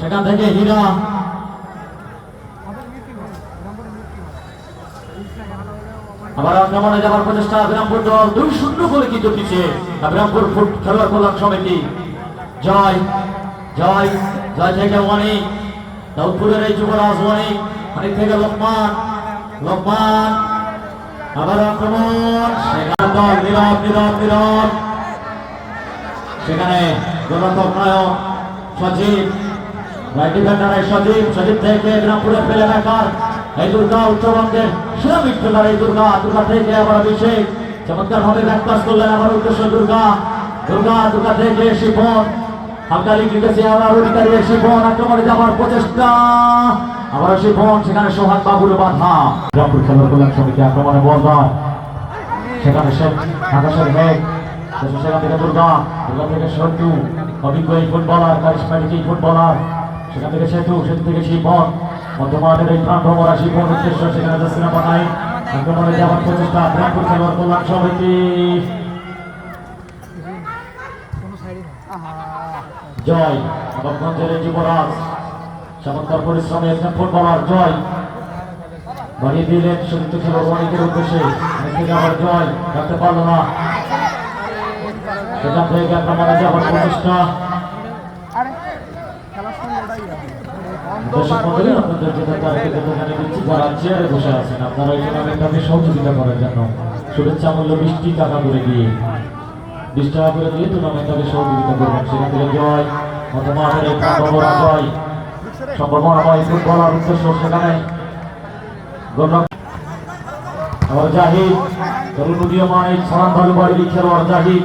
সেখান থেকে হীরা। আবার আক্রমণে যাবার প্রচেষ্টা বিরামপুর দল দুই শূন্য করে কিন্তু পিছিয়ে। বিরামপুর ফুট খেলোয়াড় কল্যাণ সমিতি। জয় জয় জয় থেকে অনেক দাউদপুরের এই যুবরাজ অনেক অনেক থেকে লোকমান লোকমান। আবার আক্রমণ, সেখানে দল নীরব নীরব নীরব। সেখানে গোলরক্ষক নায়ক সজীব রাইট ডিফেন্ডার সজীব সজীব থেকে বিরামপুরে ফেলে রাখার এই দুর্গা উত্তরবঙ্গের মিডফিল্ডার এই দুর্গা দুর্গা থেকে আবার অভিষেক চমৎকার ভাবে ব্যাক পাস করলেন আবার উদ্দেশ্য দুর্গা দুর্গা দুর্গা থেকে শিপন হালকালি ক্রিকেটে আবার অধিকারী শিপন, আক্রমণে যাওয়ার প্রচেষ্টা আবার শিপন, সেখানে সোহাগ বাবুর বাধা। বিরামপুর খেলার কল্যাণ সমিতি আক্রমণে সেখানে শেখ আকাশের শেষে থেকে দুর্গা দুর্গা ফুটবলার কারিশমাটিক এই ফুটবলার। সেখান থেকে সেতু সেতু থেকে শিবন। মধ্যমাঠের এই প্রাণ সেখানে জাসিনা পানাই আক্রমণে যাওয়ার প্রচেষ্টা বিরামপুর খেলোয়াড় কল্যাণ জয় চমৎকার পরিশ্রমে একজন ফুটবলার, জয়। বাড়িয়ে দিলেন সুযুক্ত খেলোয়াড় অনেকের উদ্দেশ্যে। আবার জয়, রাখতে পারল না। সেখান থেকে আক্রমণে যাওয়ার প্রচেষ্টা। আপনাদের জন্য তারিখে দোকানে দিচ্ছি যারা চেয়ারে বসে আছেন আপনারা এই টুর্নামেন্টটাকে সহযোগিতা করার জন্য। শুভেচ্ছা মূল্য বৃষ্টি টাকা করে দিয়ে। বিশ টাকা করে দিয়ে টুর্নামেন্টটাকে সহযোগিতা করবেন। সেখান থেকে জয় মধ্যমাঠের এই সম্ভাবনা জয়। সম্ভাবনাময় ফুটবলার উদ্দেশ্য সেখানে। জাহিদ তরুণ উদীয়মান এই সরান ভালো বাড়ির খেলোয়াড় জাহিদ।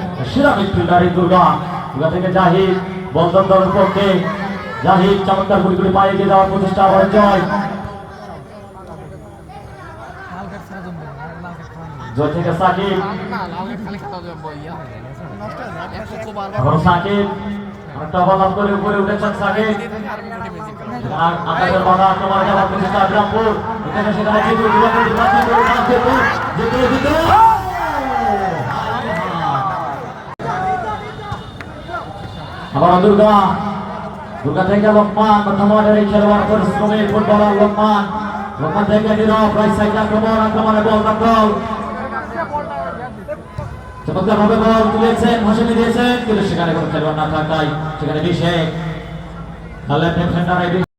সেরা এই দুর্গা। দুর্গা থেকে জাহিদ বলদন দলের পক্ষে। জাহিদ চমৎকার গুলি গুলি পায়ে দিয়ে যাওয়ার প্রচেষ্টা আবার জয়। জয় বিরামপুর জিতু জিতু জিতু জিতু আবার দুর্গা। দুর্গা থেকে লোকমান প্রথমাদের এই খেলোয়াড় পরিশ্রমী ফুটবলার লোকমান। লোকমান থেকে নীরব রাইট সাইড আক্রমণ, আক্রমণে বল দখল। চমৎকার ভাবে বল তুলেছেন দিয়েছেন, কিন্তু সেখানে কোনো খেলোয়াড় না থাকায় সেখানে বিশেষ। খেলেন ডিফেন্ডার